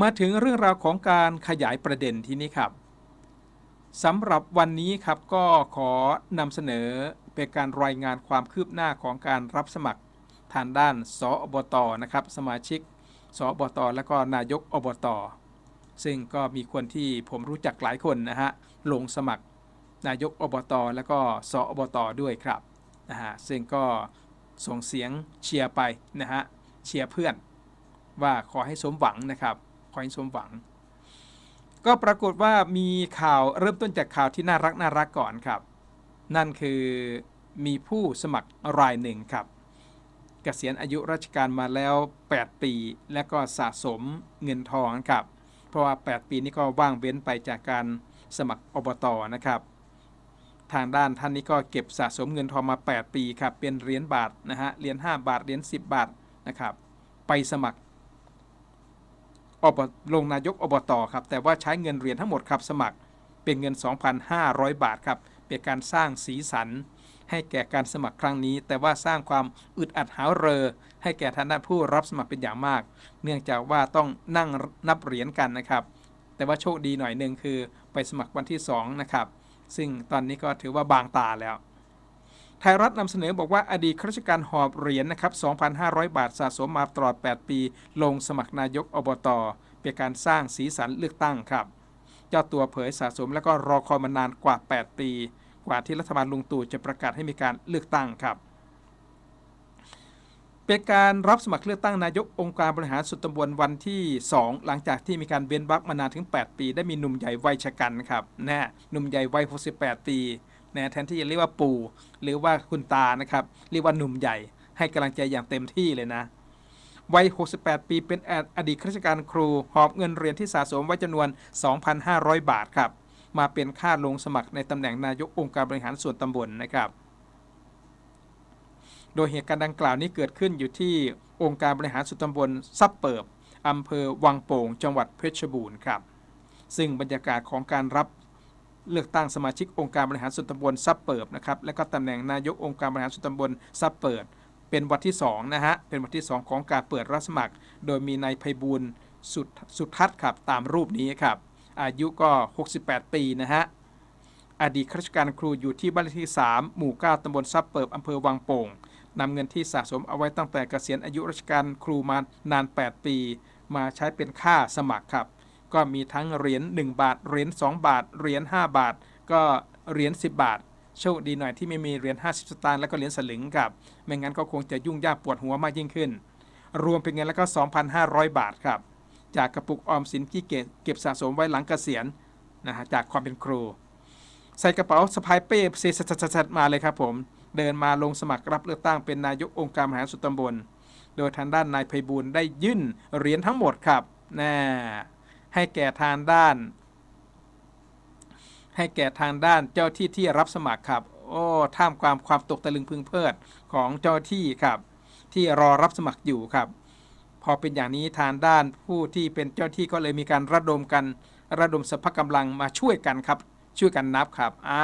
มาถึงเรื่องราวของการขยายประเด็นที่นี้ครับสำหรับวันนี้ครับก็ขอนำเสนอเป็นการรายงานความคืบหน้าของการรับสมัครทางด้าน สอบตนะครับ สมาชิก สอบตและก็นายกอบต ซึ่งก็มีคนที่ผมรู้จักหลายคนนะฮะลงสมัครนายกอบต และก็สอบตด้วยครับนะฮะซึ่งก็ส่งเสียงเชียร์ไปนะฮะเชียร์เพื่อนว่าขอให้สมหวังนะครับ ขอให้สมหวัง ก็ปรากฏว่ามีข่าวเริ่มต้นจากข่าวที่น่ารักน่ารักก่อนครับ นั่นคือมีผู้สมัครรายหนึ่งครับเกษียณอายุราชการมาแล้ว 8 ปี และก็สะสมเงินทองครับ เพราะว่า 8 ปีนี้ก็ว่างเว้นไปจากการสมัครอบตนะครับ ทางด้านท่านนี้ก็เก็บสะสมเงินทองมา 8 ปีครับ เป็นเหรียญบาทนะฮะ เหรียญ5บาท เหรียญ10 บาทนะครับ ไปสมัคร อบลงนายกอบตครับแต่ว่าใช้เงินเหรียญทั้งหมดครับสมัครเป็นเงิน 2,500 บาทครับเป็นการสร้างสีสัน ให้แก่การสมัครครั้งนี้ แต่ว่าสร้างความอึดอัดหาวเรอ ให้แก่ท่านผู้รับสมัครเป็นอย่างมาก เนื่องจากว่าต้องนั่งนับเหรียญกันนะครับ แต่ว่าโชคดีหน่อยหนึ่งคือไปสมัครวันที่2นะครับซึ่งตอนนี้ก็ถือว่าบางตาแล้ว ไทยรัฐนำเสนอบอกว่าอดีตข้าราชการหอบเหรียญนะครับ 2,500 บาทสะสมมาตลอด 8 ปี ลงสมัครนายกอบต เป็นการสร้างสีสันเลือกตั้งครับ เจ้าตัวเผยสะสมแล้วก็รอคอยมานานกว่า 8 ปี กว่าที่รัฐบาลลุงตู่จะประกาศให้มีการเลือกตั้งครับ เป็นการรับสมัครเลือกตั้งนายกองค์การบริหารส่วนตำบลวันที่ 2 หลังจากที่มีการเว้นวรรมานานถึง 8 ปี ได้มีหนุ่มใหญ่วัยชะกันครับแนะหนุ่มใหญ่วัย 68 ปี นะแทนที่จะเรียกว่าปู่หรือว่าคุณตานะครับ เรียกว่าหนุ่มใหญ่ ให้กำลังใจอย่างเต็มที่เลยนะ วัย 68 ปีเป็นอดีตข้าราชการครู หอบเงินเรียนที่สะสมไว้จำนวน 2,500 บาทครับ มาเป็นค่าลงสมัครในตำแหน่งนายกองค์การบริหารส่วนตำบลนะครับ โดยเหตุการณ์ดังกล่าวนี้เกิดขึ้นอยู่ที่องค์การบริหารส่วนตำบลซับเปิบอำเภอวังโป่ง จังหวัดเพชรบูรณ์ครับ ซึ่งบรรยากาศของการรับ เลือกตั้งสมาชิกองค์การบริหารส่วนตำบลซับเปิบนะครับ และก็ตำแหน่งนายกองค์การบริหารส่วนตำบลซับเปิด เป็นวันที่2นะฮะ เป็นวันที่ 2 ของการเปิดรับสมัคร โดยมีนายไพบูลย์สุดสุทัศน์ครับตามรูปนี้ครับ อายุก็ 68 ปีนะฮะ อดีตข้าราชการครูอยู่ที่บ้านเลขที่ 3 หมู่ 9ตำบลซับเปิบอำเภอวังโป่งนำเงินที่สะสมเอาไว้ตั้งแต่เกษียณอายุราชการครูมานาน 8 ปี มาใช้เป็นค่าสมัครครับ ก็มีทั้งเหรียญ1บาท เหรียญ2บาท เหรียญ5บาท ก็เหรียญ10 บาท โชคดีหน่อยที่ไม่มีเหรียญ50 สตางค์แล้วก็เหรียญสลึงครับ ไม่งั้นก็คงจะยุ่งยากปวดหัวมากยิ่งขึ้น รวมเป็นเงินแล้วก็ 2,500 บาทครับ จากกระปุกออมสินที่เก็บสะสมไว้หลังเกษียณนะฮะจากความเป็นครู ใส่กระเป๋าสะพายเป้เซซัดมาเลยครับผม เดินมาลงสมัครรับเลือกตั้งเป็นนายกองค์การมหาสุตำบล โดยทางด้านนายไพบูลได้ยื่นเหรียญทั้งหมดครับน่ ให้แก่ทางด้าน ให้แก่ทางด้านเจ้าที่ที่รับสมัครครับ โอ้ท่ามความความตกตะลึงพึงเพลิดของเจ้าที่ครับ ที่รอรับสมัครอยู่ครับ พอเป็นอย่างนี้ทางด้านผู้ที่เป็นเจ้าที่ก็เลยมีการระดมกัน ระดมสรรพกำลังมาช่วยกันครับ ช่วยกันนับครับอ่า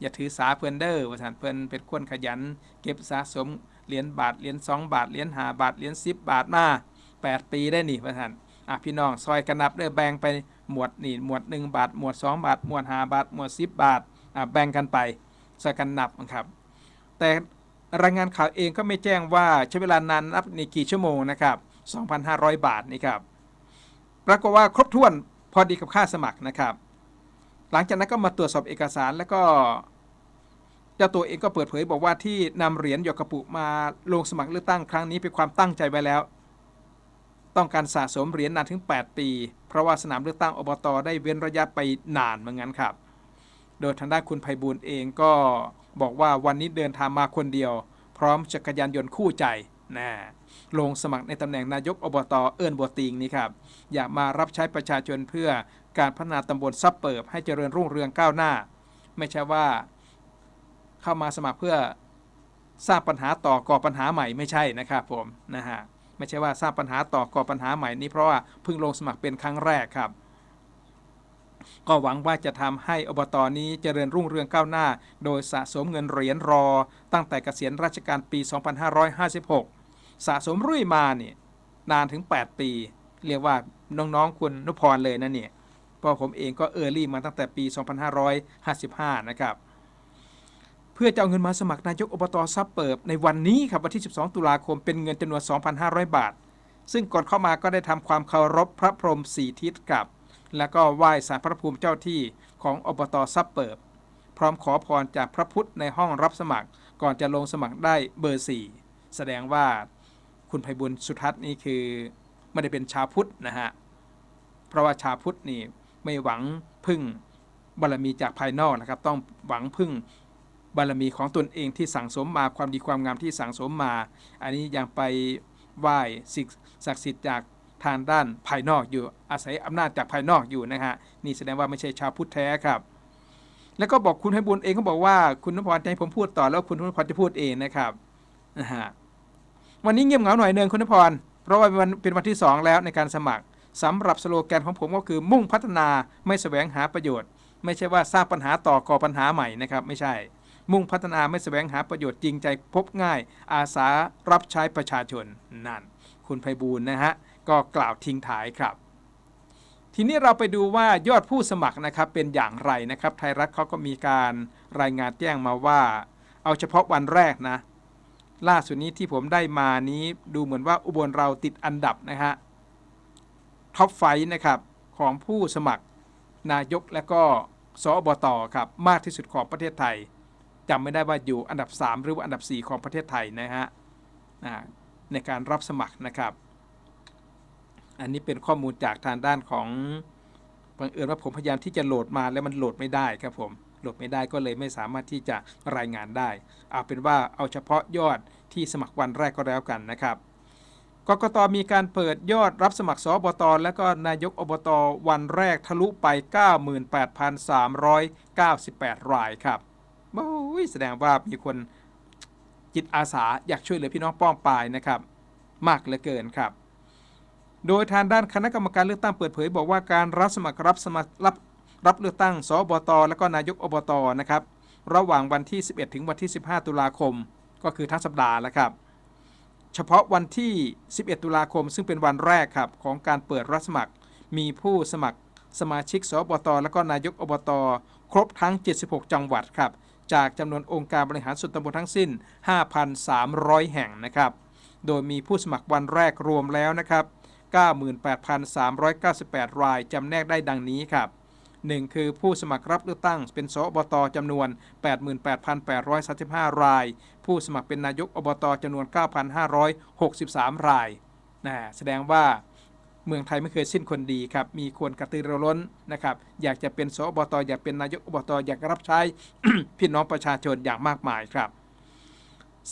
อย่าถือสาเพื่อนเด้อว่าท่านเพื่อนเป็นคนขยัน เก็บสะสมเหรียญบาทเหรียญ2บาทเหรียญ5บาทเหรียญ10บาทมา8ปีได้นี่ว่าท่าน อะพี่น้องซอยกันนับเด้อแบ่งไปหมวดนี่หมวด 1 บาท หมวด 2 บาท หมวด5บาท หมวด 10 บาทอะแบ่งกันไปซอยกันนับนะครับ แต่รายงานข่าวเองก็ไม่แจ้งว่าใช้เวลานานนับในกี่ชั่วโมงนะครับ 2,500 บาทนี่ครับปรากฏว่าครบถ้วนพอดีกับค่าสมัครนะครับ หลังจากนั้นก็มาตรวจสอบเอกสารแล้วก็เจ้าตัวเองก็เปิดเผยบอกว่าที่นำเหรียญหยกกระปุกมาลงสมัครเลือกตั้งครั้งนี้เป็นความตั้งใจไว้แล้ว ต้องการสะสมเหรียญนานถึง 8 ปี เพราะว่าสนามเลือกตั้งอบตได้เว้นระยะไปนานเหมือนกันครับ โดยทางด้านคุณไพบูลเองก็บอกว่าวันนี้เดินทางมาคนเดียว พร้อมจักรยานยนต์คู่ใจนะลงสมัครในตำแหน่งนายกอบตเอิญบัวติงนี่ครับ อยากมารับใช้ประชาชนเพื่อการพัฒนาตำบลซับเปิบให้เจริญรุ่งเรืองก้าวหน้า ไม่ใช่ว่าเข้ามาสมัครเพื่อสร้างปัญหาต่อก่อปัญหาใหม่ไม่ใช่นะครับผมนะฮะ ไม่ใช่ว่าสร้างปัญหาต่อก่อปัญหาใหม่นี้เพราะว่าเพิ่งลงสมัครเป็นครั้งแรกครับ ก็หวังว่าจะทำให้อบตนี้เจริญรุ่งเรืองก้าวหน้า โดยสะสมเงินเหรียญรอ ตั้งแต่เกษียณราชการปี 2556 สะสมรื่ยมาเนี่ยนานถึง 8 ปี เรียกว่าน้องๆคุณนุพรเลยนะเนี่ยเพราะผมเองก็เออร์ลี่มาตั้งแต่ปี 2555 นะครับ เพื่อจะเอาเงินมาสมัครนายกอบตซับเปิบในวันนี้ครับวันที่ 12 ตุลาคมเป็นเงินจำนวน 2,500 บาท ซึ่งก่อนเข้ามาก็ได้ทำความเคารพพระพรหมสี่ทิศกับ แล้วก็ไหว้สารพระภูมิเจ้าที่ของอบตซับเปิบ พร้อมขอพรจากพระพุทธในห้องรับสมัคร ก่อนจะลงสมัครได้เบอร์ 4 แสดงว่าคุณไพบุญสุทัศน์นี่คือไม่ได้เป็นชาวพุทธนะฮะ เพราะว่าชาวพุทธนี่ไม่หวังพึ่งบารมีจากภายนอกนะครับ ต้องหวังพึ่ง บารมีของตนเองที่สั่งสมมาความดีความงามที่สั่งสมมา อันนี้ยังไปไหว้สิ่งศักดิ์สิทธิ์จากทางด้านภายนอกอยู่อาศัยอำนาจจากภายนอกอยู่นะฮะนี่แสดงว่าไม่ใช่ชาวพุทธแท้ครับ แล้วก็บอกคุณให้บุญเองเขาบอกว่าคุณนพพรจะให้ผมพูดต่อแล้วคุณนพพรจะพูดเองนะครับนะฮะวันนี้เงียบเหงาหน่อยเนึงคุณนพพรเพราะว่าเป็นวันเป็นวันที่ 2 แล้วในการสมัครสำหรับสโลแกนของผมก็คือมุ่งพัฒนาไม่แสวงหาประโยชน์ ไม่ใช่ว่าสร้างปัญหาต่อก่อปัญหาใหม่นะครับ ไม่ใช่ มุ่งพัฒนาไม่แสวงหาประโยชน์จริงใจพบง่าย อาสารับใช้ประชาชนนั่น คุณไพบูลนะฮะ ก็กล่าวทิ้งท้ายครับ ทีนี้เราไปดูว่ายอดผู้สมัครนะครับเป็นอย่างไรนะครับ ไทยรัฐเขาก็มีการรายงานแจ้งมาว่า เอาเฉพาะวันแรกนะ ล่าสุดนี้ที่ผมได้มานี้ดูเหมือนว่าอุบลเราติดอันดับนะฮะท็อปไฟนะครับของผู้สมัครนายกและก็สอบตครับมากที่สุดของประเทศไทย จำไม่ได้ว่าอยู่อันดับ 3 หรือว่าอันดับ 4 ของประเทศไทยนะฮะในการรับสมัครนะครับ อันนี้เป็นข้อมูลจากทางด้านของบังเอิญว่าผมพยายามที่จะโหลดมาแล้วมันโหลดไม่ได้ครับผมโหลดไม่ได้ก็เลยไม่สามารถที่จะรายงานได้ เอาเป็นว่าเอาเฉพาะยอดที่สมัครวันแรกก็แล้วกันนะครับกกตมีการเปิดยอดรับสมัครสอบตและก็นายกอบตวันแรกทะลุไป 98,398 รายครับ โอ้ยแสดงว่ามีคนจิตอาสาอยากช่วยเหลือพี่น้องป้องปายนะครับ มากเหลือเกินครับ โดยทางด้านคณะกรรมการเลือกตั้งเปิดเผย บอกว่าการรับสมัครรับสมัครรับรับเลือกตั้งสอบต และก็นายกอบตนะครับ ระหว่างวันที่ 11 ถึงวันที่ 15 ตุลาคม ก็คือทั้งสัปดาห์แล้วครับ เฉพาะวันที่ 11 ตุลาคม ซึ่งเป็นวันแรกครับของการเปิดรับสมัคร มีผู้สมัครสมาชิกสบต และก็นายกอบต ครบทั้ง 76 จังหวัดครับ จากจำนวนองค์การบริหารส่วนตำบลทั้งสิ้น 5,300 แห่งนะครับ โดยมีผู้สมัครวันแรกรวมแล้วนะครับ 98,398 รายจำแนกได้ดังนี้ครับ1คือผู้สมัครรับเลือกตั้งเป็นสอบตจำนวน 88,835 ราย ผู้สมัครเป็นนายกอบตจำนวน 9,563 รายนะแสดงว่า เมืองไทยไม่เคยสิ้นคนดีครับ มีคนกระตือรือร้นนะครับ อยากจะเป็นสอบตอยากเป็นนายกอบตอยากรับใช้พี่น้องประชาชนอย่างมากมายครับ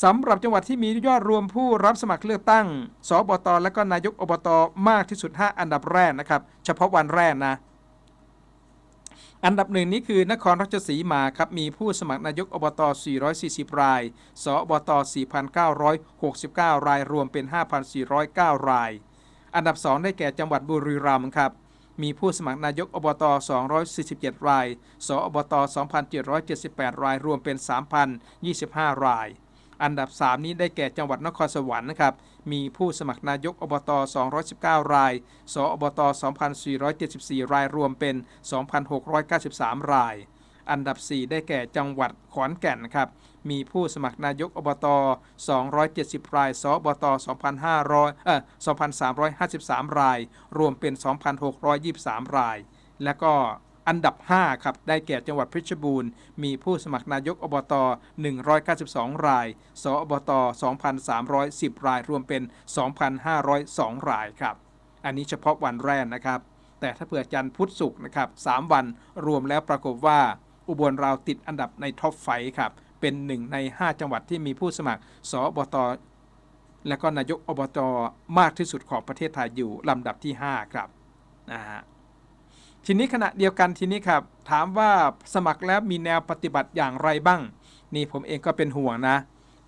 สำหรับจังหวัดที่มียอดรวมผู้รับสมัครเลือกตั้งสบตและก็นายกอบตมากที่สุด 5 อันดับแรกนะครับ เฉพาะวันแรกนะ อันดับหนึ่งนี้คือนครราชสีมาครับ มีผู้สมัครนายกอบต 440 ราย สอบต 4,969 ราย รวมเป็น 5,409 ราย อันดับ 2 ได้แก่จังหวัดบุรีรัมย์ครับ มีผู้สมัครนายกอบต 247 ราย สอบต 2,778 ราย รวมเป็น 3,025 ราย อันดับ 3 นี้ได้แก่จังหวัดนครสวรรค์นะครับ มีผู้สมัครนายกอบต 219 ราย สอบต 2,474 ราย รวมเป็น 2,693 ราย อันดับ 4 ได้แก่จังหวัดขอนแก่นครับ มีผู้สมัครนายกอบต 270 รายสอบต 2,500เอ่อ2,353 ราย รวมเป็น 2,623 ราย และก็อันดับ 5 ครับ ได้แก่จังหวัดเพชรบูรณ์ มีผู้สมัครนายกอบต 192 ราย สอบต 2,310 ราย รวมเป็น 2,502 รายครับ อันนี้เฉพาะวันแรกนะครับ แต่ถ้าเผื่อจันทร์พุธศุกร์นะครับ 3 วันรวมแล้วปรากฏว่า อุบลเราติดอันดับในท็อปไฟครับ เป็นหนึ่งใน 5 จังหวัดที่มีผู้สมัคร สอบต และก็นายกอบตมากที่สุดของประเทศไทยอยู่ลำดับที่ 5 ครับนะฮะทีนี้ขณะเดียวกันทีนี้ครับ ถามว่าสมัครแล้วมีแนวปฏิบัติอย่างไรบ้าง นี่ผมเองก็เป็นห่วงนะ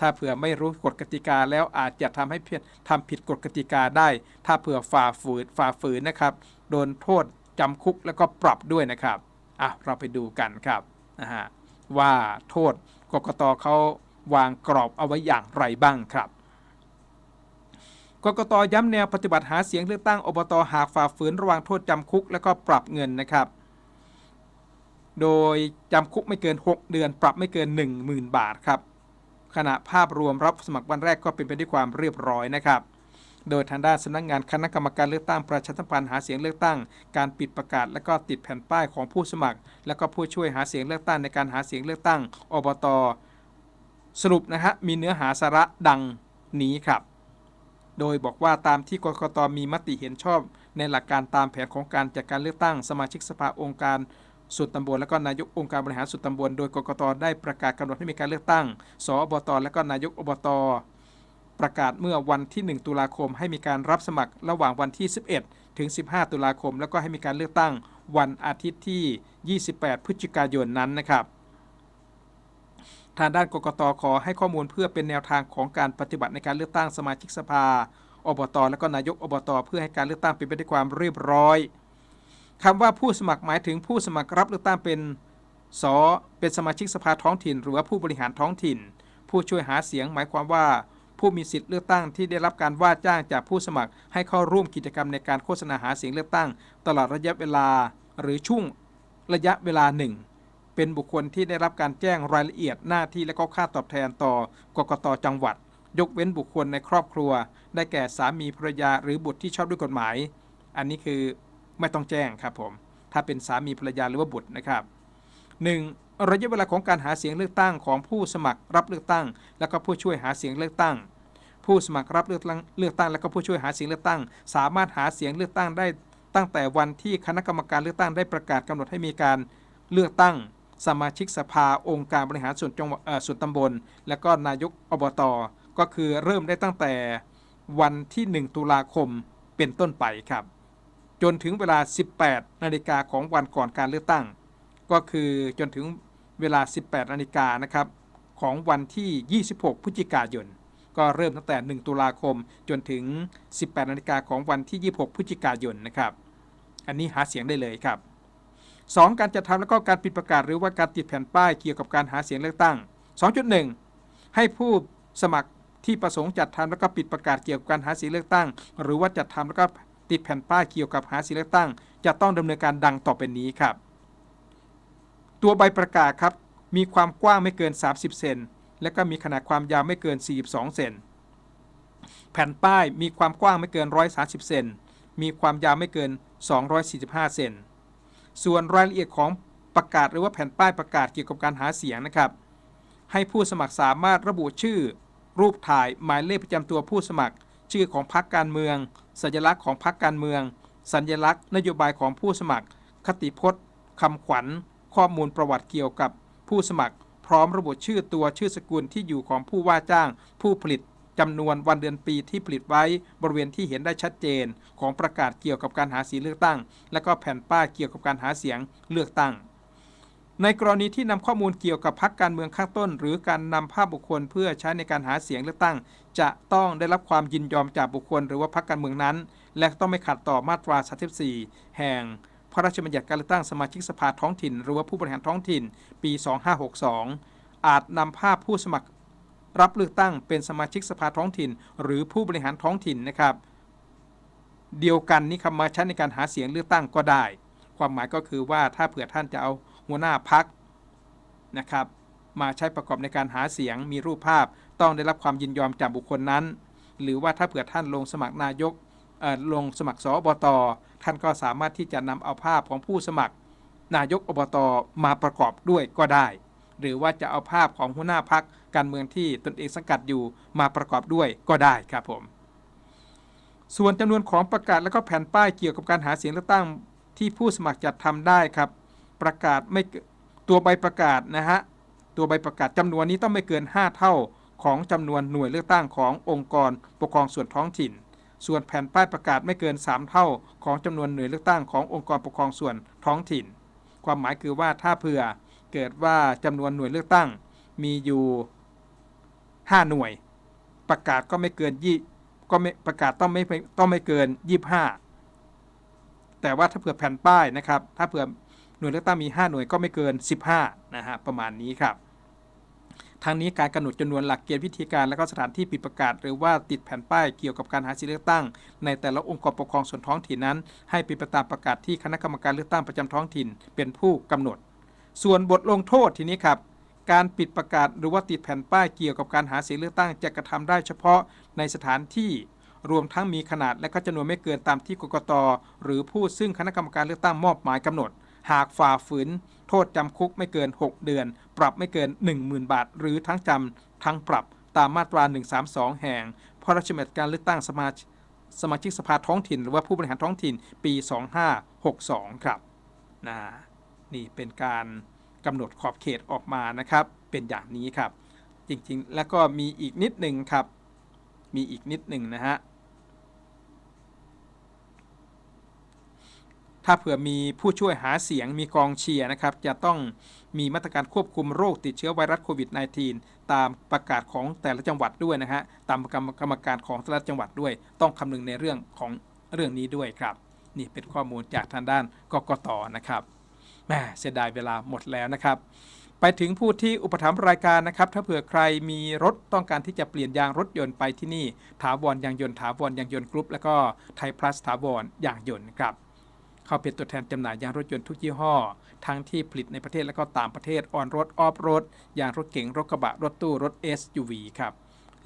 ถ้าเผื่อไม่รู้กฎกติกาแล้วอาจจะทำให้เพียทำผิดกฎกติกาได้ ถ้าเผื่อฝ่าฝืนฝ่าฝืนนะครับ โดนโทษจำคุกแล้วก็ปรับด้วยนะครับ อะเราไปดูกันครับนะฮะว่าโทษกกตเขาวางกรอบเอาไว้อย่างไรบ้างครับกกกตย้ำแนวปฏิบัติหาเสียงเลือกตั้งอบตหากฝ่าฝืนระหว่างโทษจำคุกและก็ปรับเงินนะครับ โดยจำคุกไม่เกิน 6 เดือน ปรับไม่เกิน 10,000 บาทครับขณะภาพรวมรับสมัครวันแรกก็เป็นไปด้วยความเรียบร้อยนะครับ โดยทางด้านสำนักงานคณะกรรมการเลือกตั้งประชาสัมพันธ์หาเสียงเลือกตั้ง การปิดประกาศ และก็ติดแผ่นป้ายของผู้สมัคร และก็ผู้ช่วยหาเสียงเลือกตั้งในการหาเสียงเลือกตั้งอบตสรุปนะฮะมีเนื้อหาสาระดังนี้ครับ โดยบอกว่าตามที่กกตมีมติเห็นชอบ ในหลักการตามแผนของการจัดการเลือกตั้ง สมาชิกสภาองค์การส่วนตำบลและก็นายกองค์การบริหารส่วนตำบลโดยกกตได้ประกาศกำหนดให้มีการเลือกตั้ง สอบตและก็นายกอบต ประกาศเมื่อวันที่ 1 ตุลาคมให้มีการรับสมัครระหว่างวันที่ 11 ถึง 15 ตุลาคม แล้วก็ให้มีการเลือกตั้งวันอาทิตย์ที่ 28 พฤศจิกายนนั้นนะครับ ทางด้านกกตขอให้ข้อมูลเพื่อเป็นแนวทางของการปฏิบัติในการเลือกตั้งสมาชิกสภา อบต และก็นายกอบต เพื่อให้การเลือกตั้งเป็นไปด้วยความเรียบร้อยคำว่าผู้สมัครหมายถึงผู้สมัครรับเลือกตั้งเป็นสเป็นสมาชิกสภาท้องถิ่น หรือว่าผู้บริหารท้องถิ่น ผู้ช่วยหาเสียงหมายความว่า ผู้มีสิทธิ์เลือกตั้งที่ได้รับการว่าจ้างจากผู้สมัคร ให้เข้าร่วมกิจกรรมในการโฆษณาหาเสียงเลือกตั้ง ตลอดระยะเวลา หรือช่วงระยะเวลาหนึ่งเป็นบุคคลที่ได้รับการแจ้งรายละเอียดหน้าที่และก็ค่าตอบแทนต่อกกตจังหวัด ยกเว้นบุคคลในครอบครัว ได้แก่สามีภรรยาหรือบุตรที่ชอบด้วยกฎหมาย อันนี้คือไม่ต้องแจ้งครับผมถ้าเป็นสามีภรรยาหรือว่าบุตรนะครับ 1. ระยะเวลาของการหาเสียงเลือกตั้งของผู้สมัครรับเลือกตั้ง และก็ผู้ช่วยหาเสียงเลือกตั้ง ผู้สมัครรับเลือกตั้งเลือกตั้งและก็ผู้ช่วยหาเสียงเลือกตั้ง สามารถหาเสียงเลือกตั้งได้ตั้งแต่วันที่คณะกรรมการเลือกตั้งได้ประกาศกำหนดให้มีการเลือกตั้ง สมาชิกสภาองค์การบริหารส่วนจังหวัดส่วนตำบล และก็นายกอบตก็คือเริ่มได้ตั้งแต่วันที่ 1 ตุลาคมเป็นต้นไปครับ จนถึงเวลา 18 นาฬิกาของวันก่อนการเลือกตั้ง ก็คือจนถึงเวลา 18นาฬิกานะครับของวันที่ 26 พฤศจิกายน ก็เริ่มตั้งแต่ 1 ตุลาคมจนถึง 18นาฬิกาของวันที่ 26 พฤศจิกายนนะครับ อันนี้หาเสียงได้เลยครับ 2. การจัดทำและก็การปิดประกาศหรือว่าการติดแผ่นป้ายเกี่ยวกับการหาเสียงเลือกตั้ง 2.1 ให้ผู้สมัครที่ประสงค์จัดทำแล้วก็ปิดประกาศเกี่ยวกับการหาเสียงเลือกตั้ง หรือว่าจัดทำแล้วก็ติดแผ่นป้ายเกี่ยวกับหาเสียงเลือกตั้ง จะต้องดำเนินการดังต่อไปนี้ครับ ตัวใบประกาศครับ มีความกว้างไม่เกิน 30 เซน และก็มีขนาดความยาวไม่เกิน 42 เซน แผ่นป้ายมีความกว้างไม่เกิน 130 เซน มีความยาวไม่เกิน 245 เซน ส่วนรายละเอียดของประกาศหรือว่าแผ่นป้ายประกาศเกี่ยวกับการหาเสียงนะครับ ให้ผู้สมัครสามารถระบุชื่อ รูปถ่ายหมายเลขประจำตัวผู้สมัคร ชื่อของพรรคการเมือง สัญลักษณ์ของพรรคการเมือง สัญลักษณ์ นโยบายของผู้สมัคร คติพจน์คำขวัญ ข้อมูลประวัติเกี่ยวกับผู้สมัคร พร้อมระบุชื่อตัวชื่อสกุลที่อยู่ของผู้ว่าจ้าง ผู้ผลิตจำนวนวันเดือนปีที่ผลิตไว้บริเวณที่เห็นได้ชัดเจน ของประกาศเกี่ยวกับการหาเสียงเลือกตั้ง และก็แผ่นป้ายเกี่ยวกับการหาเสียงเลือกตั้ง ในกรณีที่นำข้อมูลเกี่ยวกับพรรคการเมืองข้างต้น หรือการนำภาพบุคคลเพื่อใช้ในการหาเสียงเลือกตั้ง จะต้องได้รับความยินยอมจากบุคคล หรือว่าพรรคการเมืองนั้น และต้องไม่ขัดต่อมาตรา 34 แห่ง ระราชบัญญัติการเลือกตั้งสมาชิกสภาท้องถิ่น หรือว่าผู้บริหารท้องถิ่น ปี 2562 อาจนำภาพผู้สมัครรับเลือกตั้งเป็นสมาชิกสภาท้องถิ่น หรือผู้บริหารท้องถิ่นนะครับ เดียวกันนี้คำมาใช้ในการหาเสียงเลือกตั้งก็ได้ ความหมายก็คือว่าถ้าเผื่อท่านจะเอาหัวหน้าพักนะครับมาใช้ประกอบในการหาเสียงมีรูปภาพต้องได้รับความยินยอมจากบุคคลนั้น หรือว่าถ้าเผื่อท่านลงสมัครนายก ลงสมัครสอบตท่านก็สามารถที่จะนำเอาภาพของผู้สมัคร นายกอบตมาประกอบด้วยก็ได้ หรือว่าจะเอาภาพของหัวหน้าพักการเมืองที่ตนเองสังกัดอยู่มาประกอบด้วยก็ได้ครับผม ส่วนจำนวนของประกาศและก็แผ่นป้ายเกี่ยวกับการหาเสียงเลือกตั้งที่ผู้สมัครจัดทำได้ครับ ประกาศไม่ตัวใบประกาศนะฮะตัวใบประกาศจำนวนนี้ต้องไม่เกิน 5 เท่าของจำนวนหน่วยเลือกตั้งขององค์กรปกครองส่วนท้องถิ่น ส่วนแผ่นป้ายประกาศไม่เกิน 3 เท่าของจำนวนหน่วยเลือกตั้งขององค์กรปกครองส่วนท้องถิ่น ความหมายคือว่าถ้าเผื่อเกิดว่าจำนวนหน่วยเลือกตั้งมีอยู่ 5 หน่วย ประกาศก็ไม่เกินยี่ก็ไม่ประกาศต้องไม่ต้องไม่เกิน 25 แต่ว่าถ้าเผื่อแผ่นป้ายนะครับ ถ้าเผื่อหน่วยเลือกตั้งมี 5 หน่วยก็ไม่เกิน 15 นะฮะประมาณนี้ครับ ทั้งนี้การกำหนดจำนวนหลักเกณฑ์วิธีการและก็สถานที่ปิดประกาศ หรือว่าติดแผ่นป้ายเกี่ยวกับการหาเสียงเลือกตั้ง ในแต่ละองค์กรปกครองส่วนท้องถิ่นนั้น ให้เป็นไปตามประกาศที่คณะกรรมการเลือกตั้งประจำท้องถิ่น เป็นผู้กำหนด ส่วนบทลงโทษทีนี้ครับการปิดประกาศหรือว่าติดแผ่นป้ายเกี่ยวกับการหาเสียงเลือกตั้งจะกระทำได้เฉพาะในสถานที่ รวมทั้งมีขนาดและก็จำนวนไม่เกินตามที่กกตหรือผู้ซึ่งคณะกรรมการเลือกตั้งมอบหมายกำหนด หากฝ่าฝืน โทษจำคุกไม่เกิน 6 เดือน ปรับไม่เกิน 10,000 บาท หรือทั้งจำทั้งปรับตามมาตรา 132 แห่งพระราชบัญญัติการเลือกตั้งสมาชิสมาชิกสภาท้องถิ่น หรือว่าผู้บริหารท้องถิ่นปี 2562 ครับนะนี่เป็นการกำหนดขอบเขตออกมานะครับ เป็นอย่างนี้ครับ จริงๆ แล้วก็มีอีกนิดหนึ่งครับ มีอีกนิดหนึ่งนะฮะ ถ้าเผื่อมีผู้ช่วยหาเสียงมีกองเชียร์นะครับ จะต้องมีมาตรการควบคุมโรคติดเชื้อไวรัสโควิด -19 ตามประกาศของแต่ละจังหวัดด้วยนะฮะ ตามกรรมการของแต่ละจังหวัดด้วย ต้องคำนึงในเรื่องของเรื่องนี้ด้วยครับ นี่เป็นข้อมูลจากทางด้านกกตนะครับแหมเสียดายเวลาหมดแล้วนะครับไปถึงผู้ที่อุปถัมภ์รายการนะครับ ถ้าเผื่อใครมีรถต้องการที่จะเปลี่ยนยางรถยนต์ไปที่นี่ ถาวรยางยนต์ถาวรยางยนต์กรุ๊ปแล้วก็ไทยพลัสถาวรยางยนต์ครับ เข้าเป็นตัวแทนจำหน่ายยางรถยนต์ทุกยี่ห้อ ทั้งที่ผลิตในประเทศและก็ต่างประเทศออนรถออฟรถยางรถเก๋งรถกระบะรถตู้รถ SUV ครับ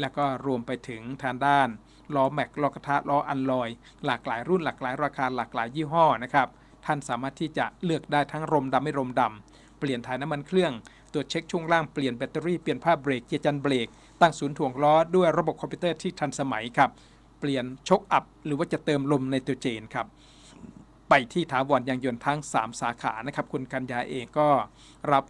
แล้วก็รวมไปถึงทางด้านล้อแม็กล้อกระทะล้ออันลอย หลากหลายรุ่นหลากหลายราคาหลากหลายยี่ห้อนะครับท่านสามารถที่จะเลือกได้ทั้งรมดำไม่รมดำเปลี่ยนถ่ายน้ำมันเครื่องตรวจเช็คช่วงล่างเปลี่ยนแบตเตอรี่เปลี่ยนผ้าเบรกเกียร์จันเบรกตั้งศูนย์ถ่วงล้อด้วยระบบคอมพิวเตอร์ที่ทันสมัยครับ เปลี่ยนชกอัพหรือว่าจะเติมลมในตัวเจนครับ ไปที่ถาวรยางยนต์ทั้ง 3 สาขานะครับ คุณกัญญาเองก็รับ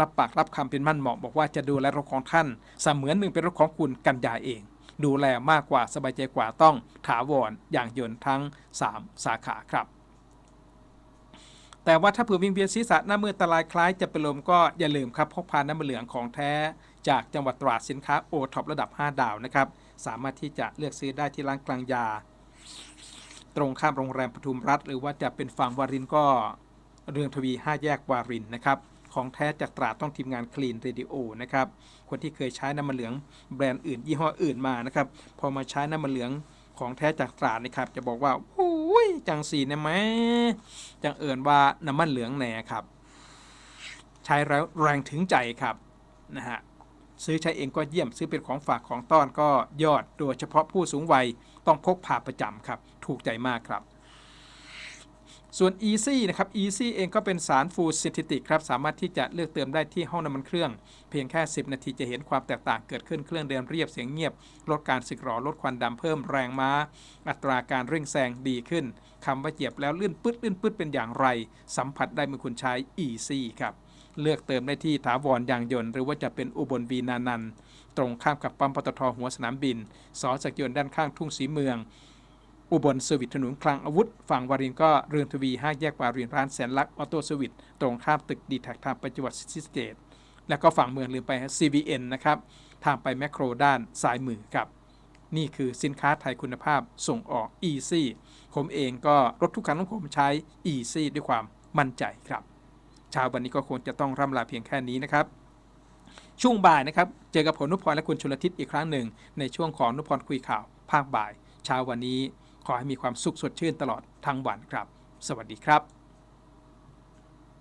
รับปากรับคำเป็นมั่นเหมาะบอกว่าจะดูแลรถของท่าน เสมือนหนึ่งเป็นรถของคุณกัญญาเอง ดูแลมากกว่าสบายใจกว่าต้องถาวรอย่างยนต์ทั้ง 3 สาขาครับ แต่ว่าถ้าเผื่อวิงเวียนศีรษะหน้ามืดตาลายคล้ายจะเป็นลมก็อย่าลืมครับพกพาน้ำมันเหลืองของแท้ จากจังหวัดตราดสินค้าโอท็อประดับ 5 ดาวนะครับสามารถที่จะเลือกซื้อได้ที่ร้านกลางยา ตรงข้ามโรงแรมปทุมรัฐ หรือว่าจะเป็นฝั่งวารินก็เรืองทวี 5 แยกวารินนะครับของแท้จากตราต้องทีมงานคลีนเรดิโอนะครับคนที่เคยใช้น้ำมันเหลืองแบรนด์อื่น ยี่ห้ออื่นมานะครับพอมาใช้น้ำมันเหลืองของแท้จากตราดนะครับ จะบอกว่าโอ้ยจังสีนะแม่จังเอิญว่าน้ำมันเหลืองแหน่ครับ ใช้แล้วแรงถึงใจครับนะฮะ ซื้อใช้เองก็เยี่ยม ซื้อเป็นของฝากของต้อนก็ยอด โดยเฉพาะผู้สูงวัยต้องพกพาประจำครับ ถูกใจมากครับ ส่วน Easy นะครับ Easy เองก็เป็นสารฟูดซินเทติกครับ สามารถที่จะเลือกเติมได้ที่ห้องน้ำมันเครื่อง เพียงแค่ 10 นาทีจะเห็นความแตกต่างเกิดขึ้นเครื่องเดินเรียบเสียงเงียบ ลดการสึกหรอลดควันดำเพิ่มแรงม้า อัตราการเร่งแซงดีขึ้นคำว่าเหยียบแล้วลื่นปื๊ดลื่นปื๊ดเป็นอย่างไร สัมผัสได้เมื่อคุณใช้ Easy ครับ เลือกเติมได้ที่ถาวรยางยนต์ หรือว่าจะเป็นอุบลวีนานันตรงข้ามกับปั๊มปตทหัวสนามบิน สอจักยนต์ด้านข้างทุ่งสีเมือง อุบลสวิตถนนคลังอาวุธ ฝั่งวารินก็เรือนทวี5แยกวารินร้านแสนลักออโต้สวิตตรงข้ามตึกดีแท็กทางไปจังหวัดศรีสเกษแล้วก็ฝั่งเมืองลืมไป CVN นะครับทางไปแมคโครด้านซ้ายมือครับ นี่คือสินค้าไทยคุณภาพส่งออก Easy ผมเองก็รถทุกคันของผมใช้ Easy ด้วยความมั่นใจครับ เช้าวันนี้ก็คงจะต้องร่ำลาเพียงแค่นี้นะครับช่วงบ่ายนะครับ เจอกับผมนุพรและคุณชลทิศอีกครั้งหนึ่ง ในช่วงของนุพรคุยข่าว ภาคบ่าย เช้าวันนี้ ขอให้มีความสุขสดชื่นตลอดทั้งวันครับ สวัสดีครับ